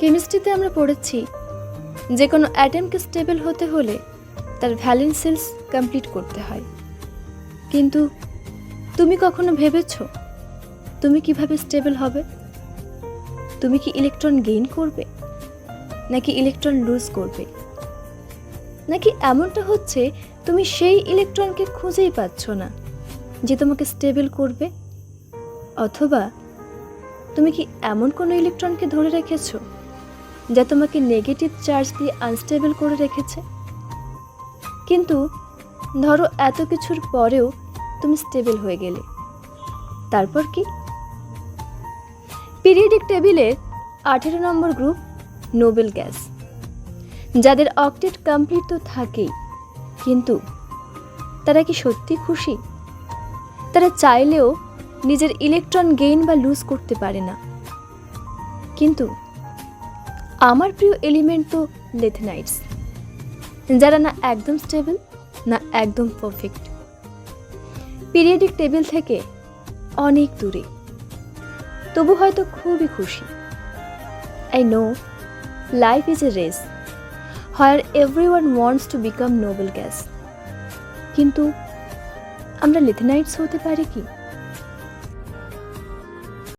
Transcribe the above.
কেমিস্ট্রিতে আমরা পড়েছি যে কোনো অ্যাটমকে স্টেবল হতে হলে তার ভ্যালেন্স সেলস কমপ্লিট করতে হয়। কিন্তু তুমি কখনো ভেবেছ তুমি কীভাবে স্টেবল হবে? তুমি কি ইলেকট্রন গেইন করবে, নাকি ইলেকট্রন লুজ করবে? নাকি এমনটা হচ্ছে তুমি সেই ইলেকট্রনকে খুঁজেই পাচ্ছ না যে তোমাকে স্টেবল করবে? অথবা তুমি কি এমন কোনো ইলেকট্রনকে ধরে রেখেছো যা তোমাকে নেগেটিভ চার্জ দিয়ে আনস্টেবল করে রেখেছে? কিন্তু ধরো এত কিছুর পরেও তুমি স্টেবল হয়ে গেলে। তারপর কি? পিরিয়ডিক টেবিলের আঠেরো নম্বর গ্রুপ নোবেল গ্যাস যাদের অক্টেট কমপ্লিট তো থাকেই, কিন্তু তারা কি সত্যি খুশি? তারা চাইলেও নিজের ইলেকট্রন গেইন বা লুজ করতে পারে না। কিন্তু আমার প্রিয় এলিমেন্ট তো লেথনাইটস। যারা না একদম স্টেবল না একদম পারফেক্ট পিরিয়ডিক টেবিল থেকে অনেক দূরে। তবু হয়তো খুবই খুশি। I know life is a race higher everyone wants to become noble gas কিন্তু আমরা লিথেনাইটস হতে পারি কি?